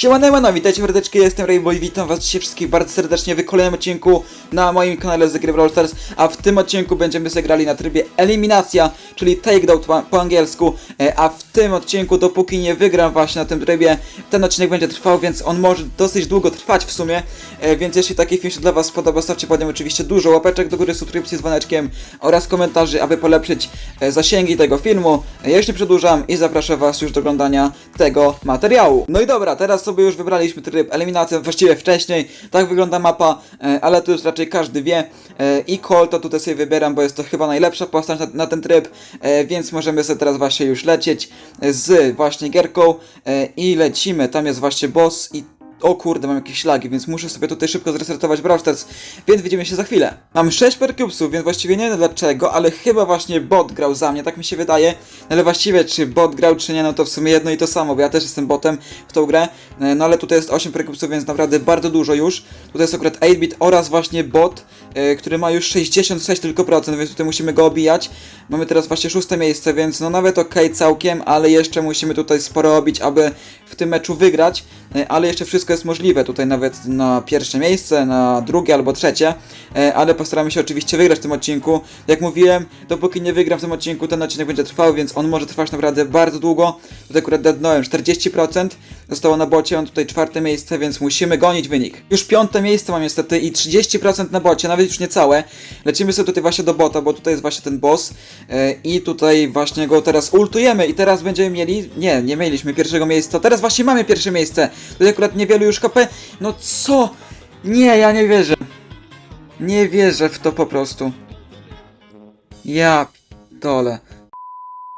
Siemano, no, witajcie mordeczki, jestem Rainbow i witam was dzisiaj wszystkich bardzo serdecznie w kolejnym odcinku na moim kanale z gry Brawl Stars, a w tym odcinku będziemy zagrali na trybie eliminacja, czyli takedown po, po angielsku, e, a w tym odcinku, dopóki nie wygram właśnie na tym trybie, ten odcinek będzie trwał, więc on może dosyć długo trwać w sumie, e, więc jeśli taki film się dla was spodoba, stawcie pod nim oczywiście dużo łapeczek do góry, subskrypcji z dzwoneczkiem oraz komentarzy, aby polepszyć e, zasięgi tego filmu. Ja nie przedłużam i zapraszam was już do oglądania tego materiału. No i dobra, teraz sobie już wybraliśmy tryb eliminacja, właściwie wcześniej, tak wygląda mapa, e, ale to już raczej każdy wie. E, I Colt to tutaj sobie wybieram, bo jest to chyba najlepsza postać na, na ten tryb, e, więc możemy sobie teraz właśnie już lecieć z właśnie gierką i lecimy. Tam jest właśnie boss i o kurde, mam jakieś lagi, więc muszę sobie tutaj szybko zresetować Brawl Stars, więc widzimy się za chwilę. Mam 6 percubesów, więc właściwie nie wiem dlaczego, ale chyba właśnie bot grał za mnie, tak mi się wydaje. Ale właściwie czy bot grał, czy nie, no to w sumie jedno i to samo, bo ja też jestem botem w tą grę. E, No ale tutaj jest 8 percubesów, więc naprawdę bardzo dużo już. Tutaj jest akurat 8-bit oraz właśnie bot, e, który ma już 66 tylko procent, więc tutaj musimy go obijać. Mamy teraz właśnie szóste miejsce, więc no nawet ok całkiem, ale jeszcze musimy tutaj sporo robić, aby w tym meczu wygrać. E, ale jeszcze wszystko jest możliwe, tutaj nawet na pierwsze miejsce, na drugie albo trzecie, e, ale postaramy się oczywiście wygrać w tym odcinku. Jak mówiłem, dopóki nie wygram w tym odcinku, ten odcinek będzie trwał, więc on może trwać naprawdę bardzo długo. Tutaj akurat deadnąłem 40%, zostało na bocie, on tutaj czwarte miejsce, więc musimy gonić wynik. Już piąte miejsce mam niestety i 30% na bocie, nawet już nie całe. Lecimy sobie tutaj właśnie do bota, bo tutaj jest właśnie ten boss e, i tutaj właśnie go teraz ultujemy i teraz będziemy mieli, nie, nie mieliśmy pierwszego miejsca, teraz właśnie mamy pierwsze miejsce. Tutaj akurat niewielu już KP. No co? Nie, ja nie wierzę. Nie wierzę w to po prostu. Ja dole.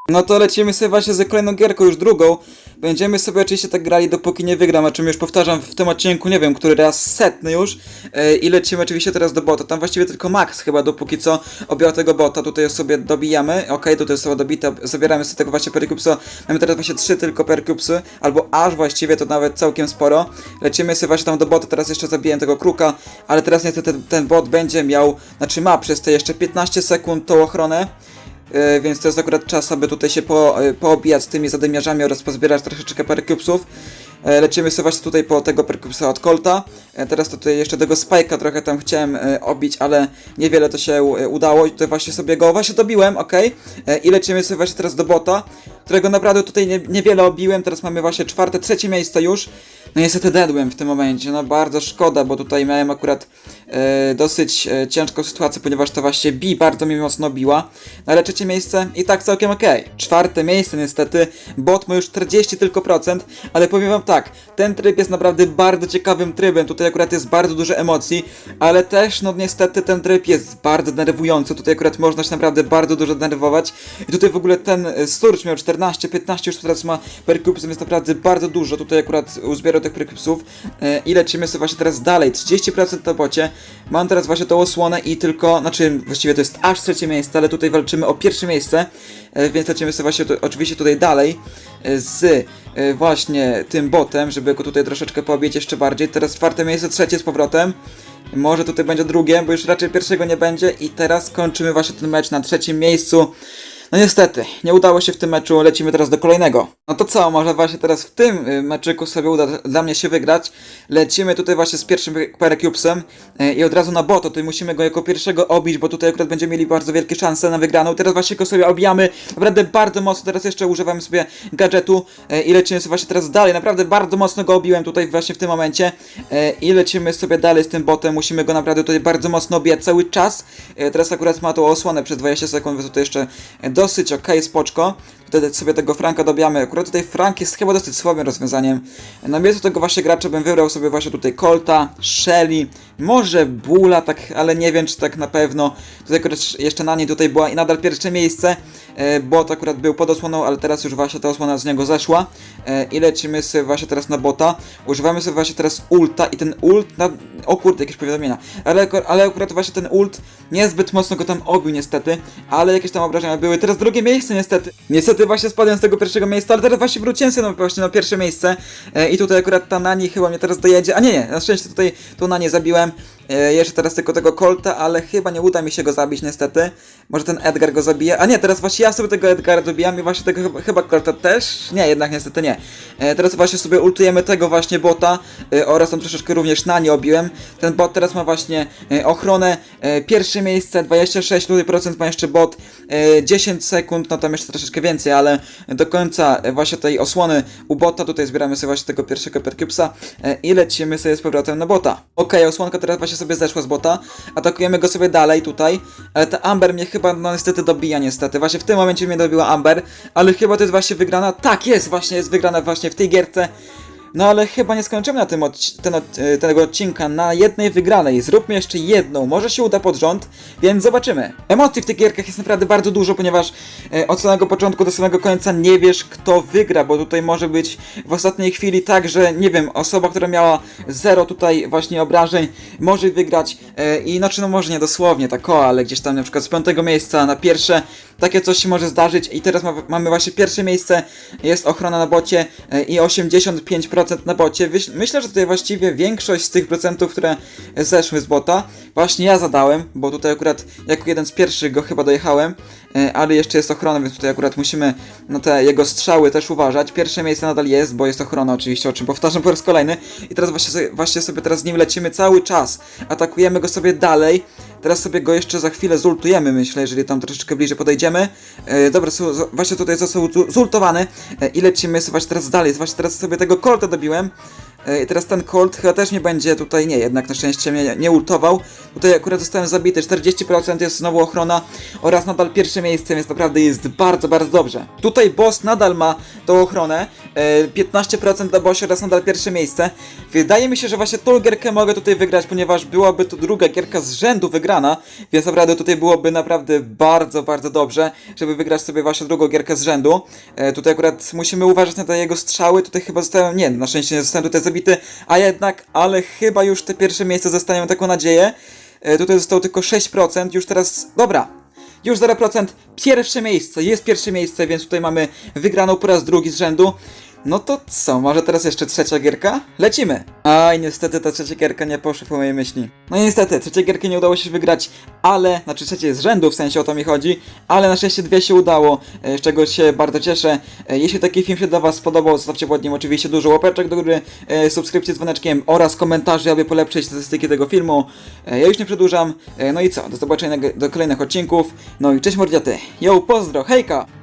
No to lecimy sobie właśnie z kolejną gierką, już drugą. Będziemy sobie oczywiście tak grali, dopóki nie wygram, a czym już powtarzam w tym odcinku, nie wiem, który raz setny już. E, I lecimy oczywiście teraz do bota. Tam właściwie tylko Max chyba, dopóki co objęła tego bota. Tutaj sobie dobijamy. Okej, tutaj jest dobita. Zabieramy sobie tego właśnie perikupsa. Mamy teraz właśnie trzy tylko perikupsy, albo aż właściwie to nawet całkiem sporo. Lecimy sobie właśnie tam do bota. Teraz jeszcze zabiję tego kruka, ale teraz niestety ten, ten bot będzie miał, znaczy ma przez te jeszcze 15 sekund tą ochronę. E, więc to jest akurat czas, aby tutaj się po, e, poobijać z tymi zadymiarzami oraz pozbierać troszeczkę percubesów. E, Lecimy sobie właśnie tutaj po tego percubesa od Colta. Teraz tutaj jeszcze tego Spike'a trochę tam chciałem obić, ale niewiele to się udało i tutaj właśnie sobie go właśnie dobiłem, ok? I lecimy sobie właśnie teraz do bota, którego naprawdę tutaj nie, niewiele obiłem. Teraz mamy właśnie czwarte, trzecie miejsce już. No niestety deadłem w tym momencie, no bardzo szkoda, bo tutaj miałem akurat e, dosyć e, ciężką sytuację, ponieważ to właśnie Bi bardzo mi mocno biła. No ale trzecie miejsce i tak całkiem okej. Czwarte miejsce niestety, bot ma już 40 tylko procent, ale powiem wam tak, ten tryb jest naprawdę bardzo ciekawym trybem, tutaj akurat jest bardzo dużo emocji, ale też no niestety ten tryb jest bardzo denerwujący, tutaj akurat można się naprawdę bardzo dużo denerwować i tutaj w ogóle ten e, Sturge miał 14, 15 już teraz ma percupsów, więc naprawdę bardzo dużo, tutaj akurat uzbierał tych percupsów e, i lecimy sobie właśnie teraz dalej, 30% na bocie, mam teraz właśnie tą osłonę i tylko, znaczy właściwie to jest aż trzecie miejsce, ale tutaj walczymy o pierwsze miejsce, e, więc lecimy sobie właśnie oczywiście tutaj dalej e, z e, właśnie tym botem, żeby go tutaj troszeczkę pobić jeszcze bardziej, teraz czwarte miejsce, trzecie z powrotem, może tutaj będzie drugie, bo już raczej pierwszego nie będzie. I teraz kończymy właśnie ten mecz na trzecim miejscu. No niestety, nie udało się w tym meczu, lecimy teraz do kolejnego. No to co, może właśnie teraz w tym y, meczyku sobie uda dla mnie się wygrać. Lecimy tutaj właśnie z pierwszym Perecubesem y, i od razu na boto, tutaj musimy go jako pierwszego obić, bo tutaj akurat będziemy mieli bardzo wielkie szanse na wygraną. Teraz właśnie go sobie obijamy, naprawdę bardzo mocno, teraz jeszcze używamy sobie gadżetu y, i lecimy sobie właśnie teraz dalej. Naprawdę bardzo mocno go obiłem tutaj właśnie w tym momencie i lecimy sobie dalej z tym botem, musimy go naprawdę tutaj bardzo mocno obijać cały czas. Teraz akurat ma tą osłonę przez 20 sekund, więc tutaj jeszcze y, dosyć ok, spoczko. Wtedy sobie tego Franka dobijamy. Akurat tutaj Frank jest chyba dosyć słabym rozwiązaniem. Na miejscu tego właśnie gracza bym wybrał sobie właśnie tutaj Colta, Shelly, może Bula, tak, ale nie wiem czy tak na pewno. Tutaj akurat jeszcze na niej tutaj była i nadal pierwsze miejsce, e, bot akurat był pod osłoną, ale teraz już właśnie ta osłona z niego zeszła. E, I lecimy sobie właśnie teraz na bota. Używamy sobie właśnie teraz ulta i ten ult na... O kurde, jakieś powiadomienia. Ale, ale akurat właśnie ten ult niezbyt mocno go tam obił niestety, ale jakieś tam obrażenia były. Teraz drugie miejsce niestety. Niestety właśnie spadłem z tego pierwszego miejsca, ale teraz właśnie wróciłem sobie no, właśnie na pierwsze miejsce e, i tutaj akurat ta Nani chyba mnie teraz dojedzie, a nie, nie, na szczęście tutaj tą Nanię zabiłem jeszcze teraz tylko tego Colta, ale chyba nie uda mi się go zabić niestety. Może ten Edgar go zabije. A nie, teraz właśnie ja sobie tego Edgara dobijam i właśnie tego chyba, Colta też. Nie, jednak niestety nie. E, teraz właśnie sobie ultujemy tego właśnie bota e, oraz tam troszeczkę również na nie obiłem. Ten bot teraz ma właśnie e, ochronę. E, pierwsze miejsce 26 tutaj procent ma jeszcze bot. E, 10 sekund, no tam jeszcze troszeczkę więcej, ale do końca e, właśnie tej osłony u bota tutaj zbieramy sobie właśnie tego pierwszego percupsa e, i lecimy sobie z powrotem na bota. Okej, osłonka teraz właśnie sobie zeszła z bota. Atakujemy go sobie dalej tutaj, ale ta Amber mnie chyba no niestety dobija niestety. Właśnie w tym momencie mnie dobiła Amber, ale chyba to jest właśnie wygrana. Tak, jest właśnie, jest wygrana właśnie w tej gierce. No ale chyba nie skończymy na tym odci- ten, od- e, tego odcinka na jednej wygranej. Zróbmy jeszcze jedną, może się uda pod rząd, więc zobaczymy. Emocji w tych gierkach jest naprawdę bardzo dużo, ponieważ e, od samego początku do samego końca nie wiesz kto wygra, bo tutaj może być w ostatniej chwili tak, że nie wiem, osoba, która miała zero tutaj właśnie obrażeń, może wygrać e, i znaczy no może nie dosłownie tak o, ale gdzieś tam na przykład z piątego miejsca na pierwsze, takie coś się może zdarzyć i teraz ma, mamy właśnie pierwsze miejsce, jest ochrona na bocie e, i 85% na bocie. Myślę, że tutaj właściwie większość z tych procentów, które zeszły z bota, właśnie ja zadałem, bo tutaj akurat jako jeden z pierwszych go chyba dojechałem, e, ale jeszcze jest ochrona, więc tutaj akurat musimy na te jego strzały też uważać. Pierwsze miejsce nadal jest, bo jest ochrona oczywiście, o czym powtarzam po raz kolejny. I teraz właśnie właśnie sobie teraz z nim lecimy cały czas. Atakujemy go sobie dalej. Teraz sobie go jeszcze za chwilę zultujemy, myślę, jeżeli tam troszeczkę bliżej podejdziemy. E, dobra, właśnie tutaj został zu- zultowany e, i lecimy sobie teraz dalej. Właśnie teraz sobie tego Colta dobiłem. E, teraz ten Colt chyba też nie będzie tutaj, nie, jednak na szczęście mnie nie ultował. Tutaj akurat zostałem zabity, 40% jest znowu ochrona oraz nadal pierwsze miejsce, więc naprawdę jest bardzo, bardzo dobrze. Tutaj boss nadal ma tą ochronę, e, 15% dla bossie oraz nadal pierwsze miejsce. Wydaje mi się, że właśnie tą gierkę mogę tutaj wygrać, ponieważ byłaby to druga gierka z rzędu wygrana, więc naprawdę tutaj byłoby naprawdę bardzo, bardzo dobrze, żeby wygrać sobie właśnie drugą gierkę z rzędu. E, tutaj akurat musimy uważać na te jego strzały, tutaj chyba zostałem, nie, na szczęście nie zostałem tutaj zabity, a jednak, ale chyba już te pierwsze miejsce zostają, taką nadzieję. E, tutaj zostało tylko 6%, już teraz, dobra, już 0%, pierwsze miejsce, jest pierwsze miejsce, więc tutaj mamy wygraną po raz drugi z rzędu. No to co, może teraz jeszcze trzecia gierka? Lecimy! Aj, niestety ta trzecia gierka nie poszła po mojej myśli. No niestety, trzeciej gierki nie udało się wygrać, ale, znaczy trzecie z rzędu, w sensie o to mi chodzi, ale na szczęście dwie się udało, e, z czego się bardzo cieszę. E, Jeśli taki film się dla was spodobał, zostawcie pod nim oczywiście dużo łapeczek do góry, e, subskrypcji z dzwoneczkiem oraz komentarzy, aby polepszyć statystyki tego filmu. Ja już nie przedłużam, no i co, do zobaczenia do kolejnych odcinków, no i cześć mordziaty, yo, pozdro, hejka!